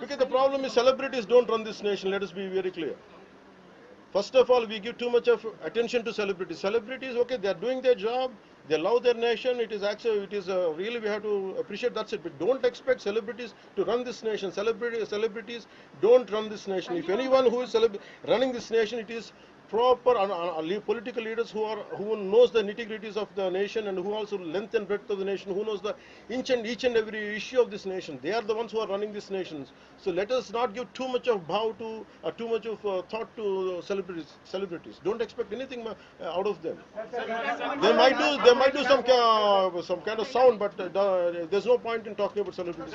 Because the problem is celebrities don't run this nation. Let us be very clear. First of all, we give too much of attention to celebrities. Celebrities, okay, they are doing their job. They love their nation. It is actually, it is uh, really we have to appreciate. That's it. But don't expect celebrities to run this nation. Celebrity, celebrities don't run this nation. If anyone who is running this nation, it is proper uh, uh, political leaders who are who knows the nitty gritties of the nation and who also length and breadth of the nation, who knows the inch and each and every issue of this nation. They are the ones who are running this nation. So let us not give too much of bow to, uh, too much of uh, thought to celebrities. Celebrities. Don't expect anything uh, out of them. They might do, they might do some uh, some kind of sound, but uh, the- there's no point in talking about celebrities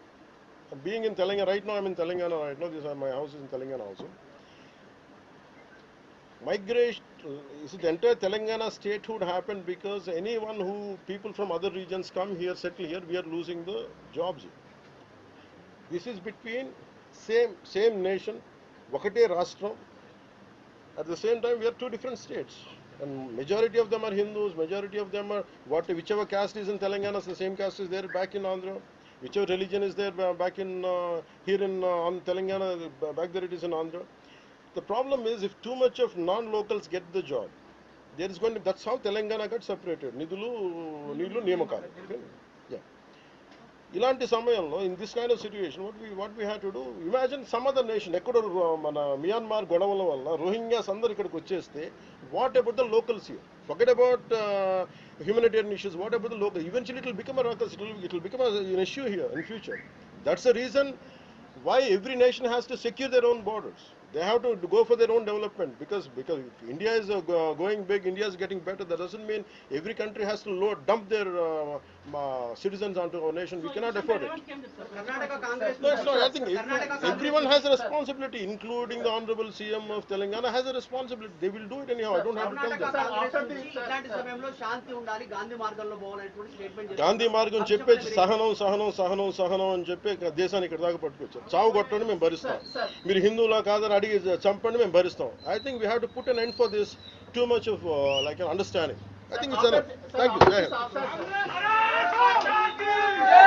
being in Telangana, right now I'm in Telangana right now, this, my house is in Telangana also. Migration, is the entire Telangana statehood happened because anyone who, people from other regions come here, settle here, we are losing the jobs here. This is between same, same nation, ఒకటే రాష్ట్రం at the same time, we are two different states. And majority of them are Hindus, majority of them are what whichever caste is in Telangana, the same caste is there back in Andhra. Whichever religion is there back in uh, here in uh, on Telangana, back there it is in Andhra. The problem is if too much of non-locals get the job, there is going to that's how Telangana got separated. Nidulu, Nilu, Niyamakalu. ఇలాంటి సమయంలో in this kind of situation what we what we have to do imagine some other nation ఎక్కడో మన Myanmar గొడవల వల్ల Rohingyas అందరు ఇక్కడికి వచ్చేస్తే what about the locals here forget about humanitarian issues what about the local eventual it will become a it it will become an issue here in future that's the reason why every nation has to secure their own borders. they have to go for their own development because because if india is uh, go- going big india is getting better that doesn't mean every country has to load dump their uh, uh, citizens onto our nation we cannot afford it Karnataka Congress no, it's not. I think Karnataka if- Congress everyone has a responsibility, including the Honorable CM of Telangana has a responsibility. They will do it anyhow. I don't have to tell Karnataka them. Congress నుంచి ఇట్లాంటి సమయంలో శాంతి ఉండాలి గాంధీ మార్గంలో పోవాలనేటువంటి statement Gandhi మార్గం చెప్పేసి సహనం సహనం సహనం సహనం అని చెప్పి ఇక దేశాన్ని ఇక్కడ దాకా పట్టుకొచ్చారు చావు కొట్టండి మేము భరిస్తాం మీరు హిందువులా కాదని అడిగి చంపండి మేము భరిస్తాం I think we have to put an end for this too much of like understanding I think it's thank you